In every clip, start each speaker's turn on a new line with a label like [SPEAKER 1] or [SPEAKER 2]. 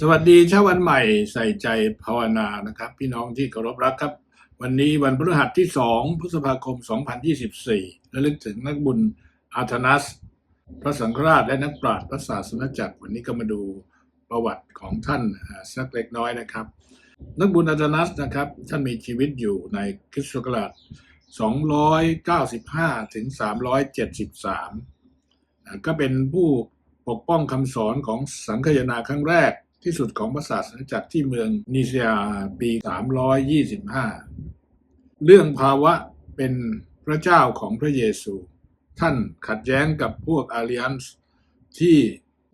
[SPEAKER 1] สวัสดีเช้าวันใหม่ใส่ใจภาวนานะครับ พี่น้องที่เคารพรักครับ วันนี้วันพฤหัสที่ 2 พฤษภาคม 2024ระลึกถึงนักบุญอาธนัส พระสังฆราชและนักปราชญ์พระศาสนจักรวันนี้ก็มาดูประวัติของท่านสักเล็กน้อยนะครับ นักบุญอาธนัสนะครับ ท่านมีชีวิตอยู่ในคริสต์ศักราช295 ถึง 373อ่าก็เป็นผู้ปกป้องคำสอนของสังคายนาครั้งแรก ที่สุดของพระศาสนจักรที่เมืองนิเซียปี 325 เรื่องภาวะเป็นพระเจ้าของพระเยซู ท่านขัดแย้งกับพวกอาริยันส์ที่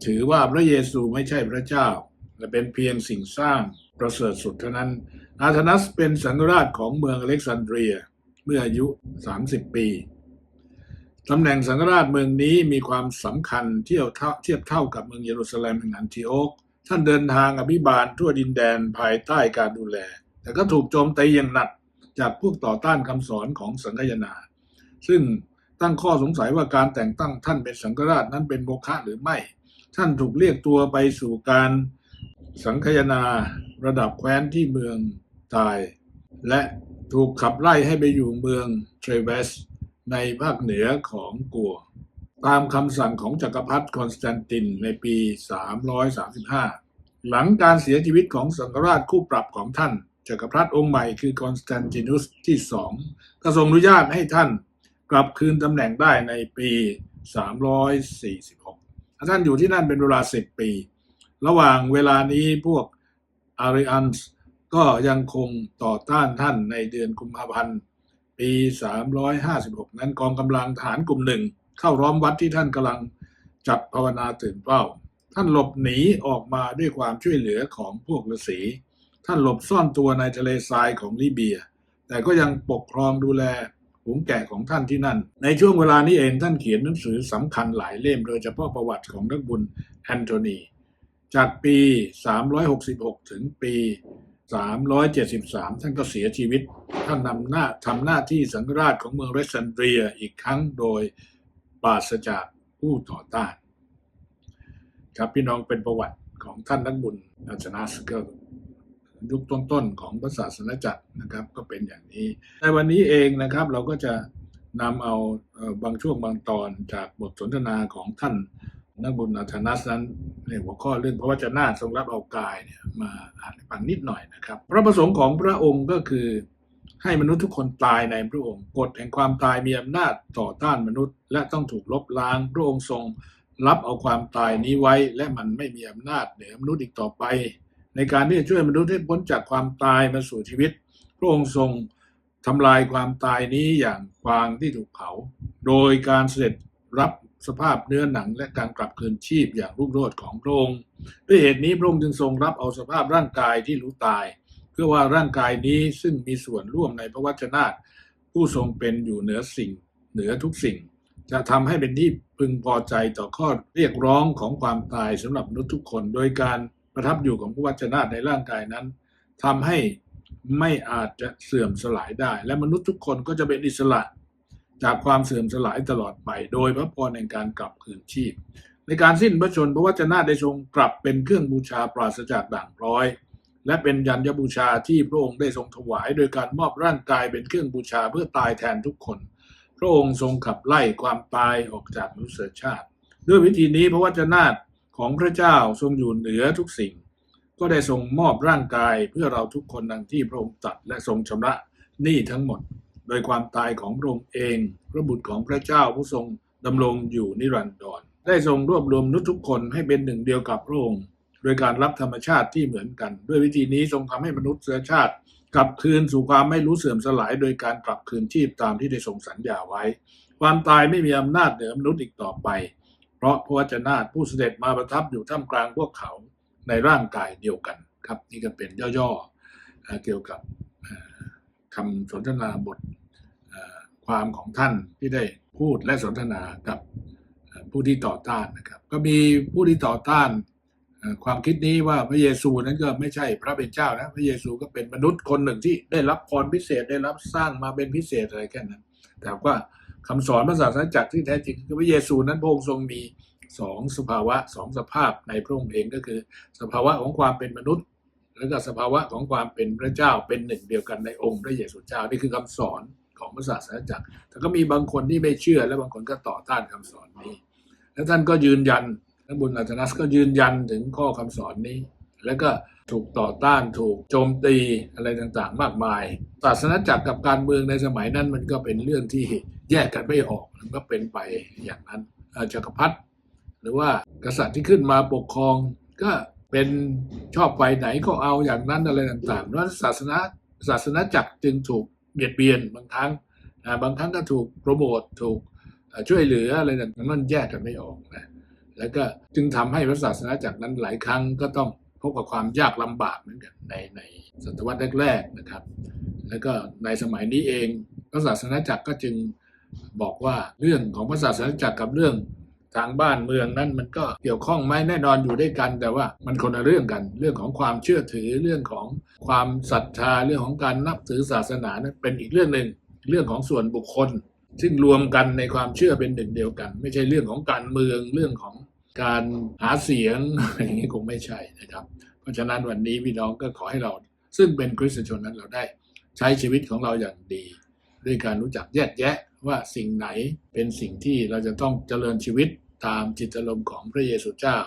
[SPEAKER 1] ถือว่าพระเยซูไม่ใช่พระเจ้าและเป็นเพียงสิ่งสร้างประเสริฐสุดเท่านั้น อาธนัสเป็นสังฆราชของเมืองอเล็กซานเดรียเมื่ออายุ 30 ปีตำแหน่งสังฆราชเมืองนี้มีความสำคัญเทียบเท่าเทียบเท่ากับเมืองเยรูซาเล็มแห่งอันทิโอก ท่านเดินทางอภิบาลทั่วดินแดนภายใต้การดูแล แต่ก็ถูกโจมตีอย่างหนักจากพวกต่อต้านคำสอนของสังฆยนา ซึ่งตั้งข้อสงสัยว่าการแต่งตั้งท่านเป็นสังฆราชนั้นเป็นโมฆะหรือไม่ ท่านถูกเรียกตัวไปสู่การสังคายนาระดับแคว้นที่เมืองตาย และถูกขับไล่ให้ไปอยู่เมืองเทรเวสในภาคเหนือของกัว ตามคำสั่งของจักรพรรดิคอนสแตนตินในปี 335 หลังการเสียชีวิตของสังฆราชคู่ปรับของท่าน จักรพรรดิองค์ใหม่คือคอนสแตนตินุสที่สองก็ทรงอนุญาตให้ท่านกลับคืนตำแหน่งได้ในปี 346 ท่านอยู่ที่นั่นเป็นเวลา 10 ปี ระหว่างเวลานี้พวกอาริอันส์ก็ยังคงต่อต้านท่านในเดือนกุมภาพันธ์ ปี 356 นั้นกองกำลังทหารกลุ่มหนึ่ง เข้าล้อมวัดที่ท่านกำลังจับภาวนาตื่นเป้า ท่านหลบหนีออกมาด้วยความช่วยเหลือของพวกฤาษีท่านหลบซ่อนตัวในทะเลทรายของลิเบีย แต่ก็ยังปกครองดูแลฝูงแกะของท่านที่นั่น ในช่วงเวลานี้เองท่านเขียนหนังสือสำคัญหลายเล่มโดยเฉพาะประวัติของนักบุญแอนโทนี จากปี 366 ถึงปี 373 ท่านก็เสียชีวิต ท่านนำหน้าทำหน้าที่สังราชของเมืองเรซันเดรียอีกครั้งโดย ปราศจากผู้ต่อต้าน ครับพี่น้องเป็นประวัติของท่านนักบุญอาจนาสเกิลยุคต้นๆของพระศาสนจักรนะครับ ก็เป็นอย่างนี้ ในวันนี้เองนะครับเราก็จะนำเอาบางช่วงบางตอนจากบทสนทนาของท่านนักบุญอาธนัสนั้นในหัวข้อเรื่องพระวจนะทรงรับเอากายเนี่ยมาอ่านฟังนิดหน่อยนะครับ พระประสงค์ของพระองค์ก็คือ ให้มนุษย์ทุกคนตายในพระองค์กฎแห่งความตายมีอำนาจต่อต้านมนุษย์ และต้องถูกลบล้างพระองค์ทรง รับเอาความตายนี้ไว้ และมันไม่มีอำนาจเหนือมนุษย์อีกต่อไป ในการที่จะช่วยมนุษย์ให้พ้นจากความตายมาสู่ชีวิต พระองค์ทรงทำลายความตายนี้อย่างฟางที่ถูกเผา โดยการเสด็จรับสภาพเนื้อหนังและการกลับคืนชีพอย่างรุ่งโรจน์ของพระองค์ ด้วยเหตุนี้พระองค์จึงทรงรับเอาสภาพร่างกายที่รู้ตาย พื่อว่าร่างกายนี้ซึ่งมีส่วนร่วมในพระวจนะผู้ทรงเป็นอยู่เหนือสิ่ง เหนือทุกสิ่ง จะทำให้เป็นที่พึงพอใจต่อข้อเรียกร้องของความตายสำหรับมนุษย์ทุกคน โดยการประทับอยู่ของพระวจนะในร่างกายนั้นทำให้ไม่อาจจะเสื่อมสลายได้ และมนุษย์ทุกคนก็จะเป็นอิสระ จากความเสื่อมสลายตลอดไป โดยพระพรแห่งการกลับคืนชีพ ในการสิ้นพระชนม์พระวจนะได้ทรงกลับเป็นเครื่องบูชาปราศจากด่างพร้อย และเป็นยัญญบูชาที่พระองค์ได้ทรงถวายโดยการมอบร่างกายเป็นเครื่องบูชาเพื่อตายแทนทุกคน พระองค์ทรงขับไล่ความตายออกจากมนุษยชาติ ด้วยวิธีนี้พระวจนะของพระเจ้าทรงอยู่เหนือทุกสิ่ง ก็ได้ทรงมอบร่างกายเพื่อเราทุกคนดังที่พระองค์ตัดและทรงชำระหนี้ทั้งหมด โดยความตายของพระองค์เอง พระบุตรของพระเจ้าผู้ทรงดำรงอยู่นิรันดรได้ทรงรวบรวมนุษย์ทุกคนให้เป็นหนึ่งเดียวกับพระองค์ ยการรับธรรมชาติที่เหมือนกัน ด้วยวิธีนี้ทรงทำให้มนุษยชาติกลับคืนสู่ความไม่รู้เสื่อมสลาย โดยการกลับคืนชีพตามที่ได้ทรงสัญญาไว้ ความตายไม่มีอำนาจเหนือมนุษย์อีกต่อไป เพราะพระวจนะผู้เสด็จมาประทับอยู่ท่ามกลางพวกเขาในร่างกายเดียวกันครับ นี่ก็เป็นย่อๆเกี่ยวกับคำสนทนาบทความของท่านที่ได้พูดและสนทนากับผู้ที่ต่อต้านนะครับ ก็มีผู้ที่ต่อต้าน ความคิดนี้ว่าพระเยซูนั้นก็ไม่ใช่พระเป็นเจ้านะพระเยซูก็เป็นมนุษย์คนหนึ่งที่ได้รับพรพิเศษได้รับสร้างมาเป็นพิเศษอะไรแค่นั้น แต่ว่าคำสอนพระศาสันจักรที่แท้จริงคือพระเยซูนั้นพระองค์ทรงมีสองสภาวะสองสภาพในพระองค์เองก็คือ สภาวะของความเป็นมนุษย์ แล้วก็สภาวะของความเป็นพระเจ้าเป็นหนึ่งเดียวกันในองค์พระเยซูเจ้านี่คือคำสอนของพระศาสนาจักรแต่ก็มีบางคนที่ไม่เชื่อและบางคนก็ต่อต้านคำสอนนี้ แล้วท่านก็ยืนยัน ท่านบุญอัตนัสก็ยืนยันถึงข้อคำสอนนี้ แล้วก็ถูกต่อต้านถูกโจมตีอะไรต่างๆ มากมายศาสนาจักรกับการเมืองในสมัยนั้นมันก็เป็นเรื่องที่แยกกันไม่ออกมันก็เป็นไปอย่างนั้นอ่อจักรพรรดิหรือว่ากษัตริย์ที่ขึ้นมาปกครอง ก็เป็นชอบไปไหนก็เอาอย่างนั้นอะไรต่างๆเพราะฉะนั้นศาสนาศาสนาจักรจึงถูกเบียดเบียนบางครั้งอ่าบางครั้งก็ถูกโปรโมทถูกช่วยเหลืออะไรต่างๆมันแยกกันไม่ออกนะ แล้วก็จึงทำให้พระศาสนาจักรนั้นหลายครั้งก็ต้องพบกับความยากลำบากเหมือนกันในในศตวรรษแรกๆนะครับ แล้วก็ในสมัยนี้เองพระศาสนาจักรก็จึงบอกว่าเรื่องของพระศาสนาจักรกับเรื่องทางบ้านเมืองนั้นมันก็เกี่ยวข้องไหมแน่นอนอยู่ด้วยกัน แต่ว่ามันคนละเรื่องกัน เรื่องของความเชื่อถือเรื่องของความศรัทธาเรื่องของการนับถือศาสนานั้นเป็นอีกเรื่องหนึ่งเรื่องของส่วนบุคคล ซึ่งรวมกันในความเชื่อเป็นหนึ่งเดียวกัน ไม่ใช่เรื่องของการเมืองเรื่องของ การหาเสียงอะไรอย่างนี้คงไม่ใช่นะครับ เพราะฉะนั้นวันนี้พี่น้องก็ขอให้เรา ซึ่งเป็นคริสตชนนั้นเราได้ใช้ชีวิตของเราอย่างดี ด้วยการรู้จักแยกแยะว่าสิ่งไหนเป็นสิ่งที่เราจะต้องเจริญชีวิตตามจิตอารมณ์ของพระเยซูเจ้า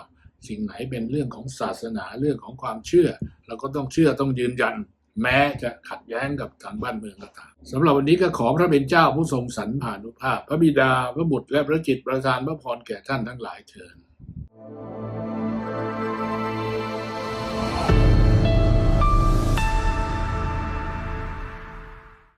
[SPEAKER 1] สิ่งไหนเป็นเรื่องของศาสนาเรื่องของความเชื่อ เราก็ต้องเชื่อต้องยืนยัน แม้จะขัดแย้งกับทางบ้านเมืองก็ตามสำหรับวันนี้ก็ขอพระเป็นเจ้าผู้ทรงสรรผ่านุภาพ พระบิดาพระบุตรและพระจิตประทานพระพรแก่ท่านทั้งหลายเถิด Thank you.